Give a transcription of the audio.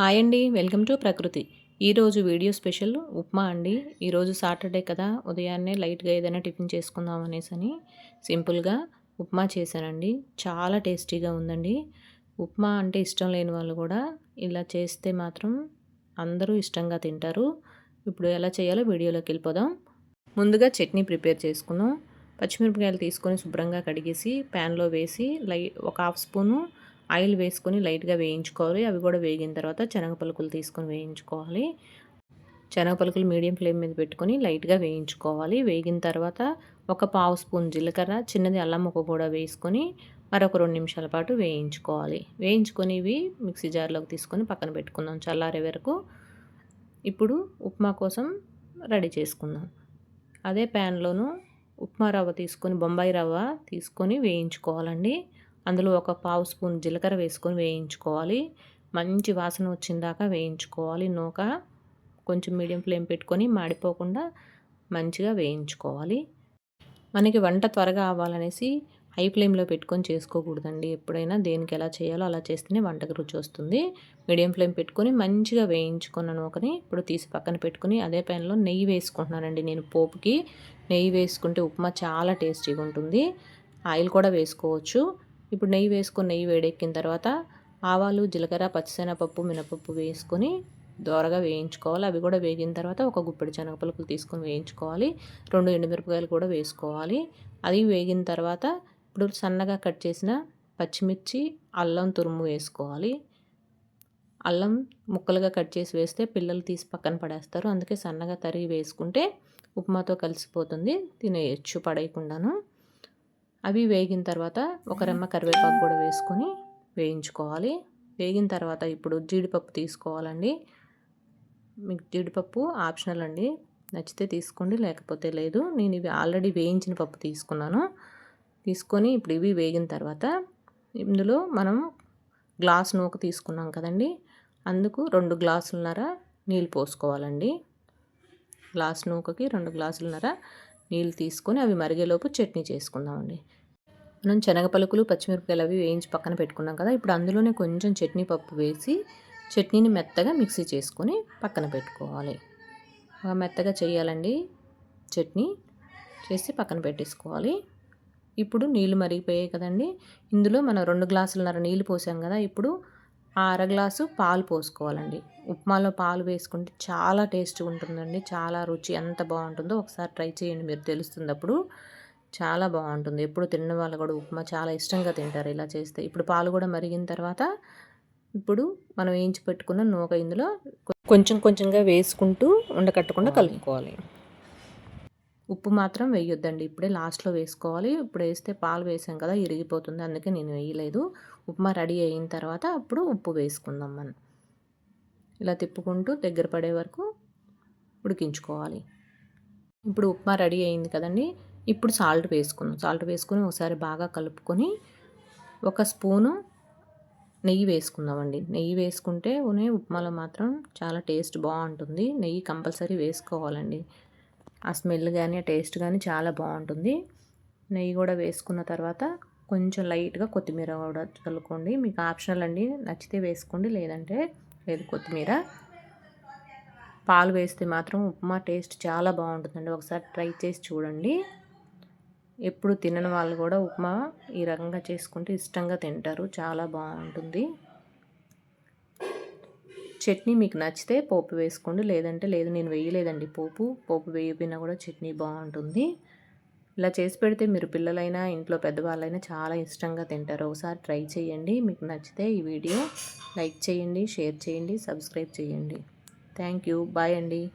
Hi అండి welcome to ప్రకృతి. ఈరోజు వీడియో స్పెషల్ ఉప్మా అండి. ఈరోజు సాటర్డే కదా ఉదయాన్నే లైట్గా ఏదైనా టిఫిన్ చేసుకుందాం అనేసి అని సింపుల్గా ఉప్మా చేశానండి. చాలా టేస్టీగా ఉందండి. ఉప్మా అంటే ఇష్టం లేని వాళ్ళు కూడా ఇలా చేస్తే మాత్రం అందరూ ఇష్టంగా తింటారు. ఇప్పుడు ఎలా చేయాలో వీడియోలోకి వెళ్ళిపోదాం. ముందుగా చట్నీ ప్రిపేర్ చేసుకుందాం. పచ్చిమిరపకాయలు తీసుకొని శుభ్రంగా కడిగేసి ప్యాన్లో వేసి లై ఒక హాఫ్ స్పూను ఆయిల్ వేసుకొని లైట్గా వేయించుకోవాలి. అవి కూడా వేగిన తర్వాత శనగ పలుకులు తీసుకొని వేయించుకోవాలి. శనగ పలుకులు మీడియం ఫ్లేమ్ మీద పెట్టుకొని లైట్గా వేయించుకోవాలి. వేగిన తర్వాత ఒక పావు స్పూన్ జీలకర్ర చిన్నది అల్లం ముక్క కూడా వేసుకొని మరొక రెండు నిమిషాల పాటు వేయించుకోవాలి. వేయించుకొని ఇవి మిక్సీ జార్లోకి తీసుకొని పక్కన పెట్టుకుందాం చల్లారే వరకు. ఇప్పుడు ఉప్మా కోసం రెడీ చేసుకుందాం. అదే ప్యాన్లోను ఉప్మా రవ్వ తీసుకొని బొంబాయి రవ్వ తీసుకొని వేయించుకోవాలండి. అందులో ఒక పావు స్పూన్ జీలకర్ర వేసుకొని వేయించుకోవాలి. మంచి వాసన వచ్చిందాక వేయించుకోవాలి. నూక కొంచెం మీడియం ఫ్లేమ్ పెట్టుకొని మాడిపోకుండా మంచిగా వేయించుకోవాలి. మనకి వంట త్వరగా అవ్వాలనేసి హై ఫ్లేమ్లో పెట్టుకొని చేసుకోకూడదండి. ఎప్పుడైనా దేనికి ఎలా చేయాలో అలా చేస్తేనే వంటకు రుచి వస్తుంది. మీడియం ఫ్లేమ్ పెట్టుకొని మంచిగా వేయించుకున్న నూకని ఇప్పుడు తీసి పక్కన పెట్టుకుని అదే ప్యాన్లో నెయ్యి వేసుకుంటున్నానండి నేను పోపుకి. నెయ్యి వేసుకుంటే ఉప్మా చాలా టేస్టీగా ఉంటుంది. ఆయిల్ కూడా వేసుకోవచ్చు. ఇప్పుడు నెయ్యి వేసుకొని నెయ్యి వేడెక్కిన తర్వాత ఆవాలు జీలకర్ర పచ్చిశనగపప్పు మినపప్పు వేసుకొని దోరగా వేయించుకోవాలి. అవి కూడా వేగిన తర్వాత ఒక గుప్పెడు శనగపలుకులు తీసుకొని వేయించుకోవాలి. రెండు ఎండుమిరపకాయలు కూడా వేసుకోవాలి. అది వేగిన తర్వాత ఇప్పుడు సన్నగా కట్ చేసిన పచ్చిమిర్చి అల్లం తురుము వేసుకోవాలి. అల్లం ముక్కలుగా కట్ చేసి వేస్తే పిల్లలు తీసి పక్కన పడేస్తారు. అందుకే సన్నగా తరిగి వేసుకుంటే ఉప్మాతో కలిసిపోతుంది. తినేయచ్చు పడేయకుండాను. అవి వేగిన తర్వాత ఒక రెమ్మ కరివేపాకు కూడా వేసుకొని వేయించుకోవాలి. వేగిన తర్వాత ఇప్పుడు జీడిపప్పు తీసుకోవాలండి. మీకు జీడిపప్పు ఆప్షనల్ అండి. నచ్చితే తీసుకోండి లేకపోతే లేదు. నేను ఇవి ఆల్రెడీ వేయించిన పప్పు తీసుకున్నాను. తీసుకొని ఇప్పుడు ఇవి వేగిన తర్వాత ఇందులో మనం గ్లాస్ నూక తీసుకున్నాం కదండి. అందుకు రెండు గ్లాసులన్నర నీళ్ళు పోసుకోవాలండి. గ్లాస్ నూకకి రెండు గ్లాసులన్నర నీళ్ళు తీసుకొని అవి మరిగేలోపు చట్నీ చేసుకుందామండి. మనం శనగ పలుకులు పచ్చిమిరపకాయలు అవి వేయించి పక్కన పెట్టుకున్నాం కదా ఇప్పుడు అందులోనే కొంచెం చట్నీ పప్పు వేసి చట్నీని మెత్తగా మిక్సీ చేసుకొని పక్కన పెట్టుకోవాలి. మెత్తగా చేయాలండి చట్నీ. చేసి పక్కన పెట్టేసుకోవాలి. ఇప్పుడు నీళ్ళు మరిగిపోయాయి కదండి ఇందులో మనం రెండు గ్లాసులన్నర నీళ్ళు పోసాం కదా ఇప్పుడు ఆ అర గ్లాసు పాలు పోసుకోవాలండి. ఉప్మాలో పాలు వేసుకుంటే చాలా టేస్ట్ ఉంటుందండి చాలా రుచి ఎంత బాగుంటుందో ఒకసారి ట్రై చేయండి మీరు తెలుస్తుంది అప్పుడు. చాలా బాగుంటుంది. ఎప్పుడు తిన్న వాళ్ళు కూడా ఉప్మా చాలా ఇష్టంగా తింటారు ఇలా చేస్తే. ఇప్పుడు పాలు కూడా మరిగిన తర్వాత ఇప్పుడు మనం వేయించి పెట్టుకున్న నూక ఇందులో కొంచెం కొంచెంగా వేసుకుంటూ ఉండకట్టకుండా కలుపుకోవాలి. ఉప్పు మాత్రం వేయొద్దండి. ఇప్పుడే లాస్ట్లో వేసుకోవాలి. ఇప్పుడు వేస్తే పాలు వేసాం కదా ఇరిగిపోతుంది. అందుకే నేను వేయలేదు. ఉప్మా రెడీ అయిన తర్వాత అప్పుడు ఉప్పు వేసుకుందాం మనం. ఇలా తిప్పుకుంటూ దగ్గర పడే వరకు ఉడికించుకోవాలి. ఇప్పుడు ఉప్మా రెడీ అయింది కదండి. ఇప్పుడు సాల్ట్ వేసుకుందాం. సాల్ట్ వేసుకొని ఒకసారి బాగా కలుపుకొని ఒక స్పూను నెయ్యి వేసుకుందామండి. నెయ్యి వేసుకుంటే ఉప్మాలో మాత్రం చాలా టేస్ట్ బాగుంటుంది. నెయ్యి కంపల్సరీ వేసుకోవాలండి. ఆ స్మెల్ కానీ ఆ టేస్ట్ కానీ చాలా బాగుంటుంది. నెయ్యి కూడా వేసుకున్న తర్వాత కొంచెం లైట్గా కొత్తిమీర కూడా చల్లుకోండి మీకు ఆప్షనల్ అండి. నచ్చితే వేసుకోండి లేదంటే లేదు కొత్తిమీర. పాలు వేస్తే మాత్రం ఉప్మా టేస్ట్ చాలా బాగుంటుందండి. ఒకసారి ట్రై చేసి చూడండి. ఎప్పుడు తినని వాళ్ళు కూడా ఉప్మా ఈ రకంగా చేసుకుంటే ఇష్టంగా తింటారు. చాలా బాగుంటుంది. చట్నీ మీకు నచ్చితే పోపు వేసుకోండి. లేదంటే లేదు నేను వేయలేదండి పోపు. పోపు వేయపోయినా కూడా చట్నీ బాగుంటుంది. ఇలా చేసి పెడితే మీరు పిల్లలైనా ఇంట్లో పెద్దవాళ్ళైనా చాలా ఇష్టంగా తింటారు. ఒకసారి ట్రై చేయండి. మీకు నచ్చితే ఈ వీడియో లైక్ చేయండి షేర్ చేయండి సబ్స్క్రైబ్ చేయండి. Thank you. బాయ్ అండి.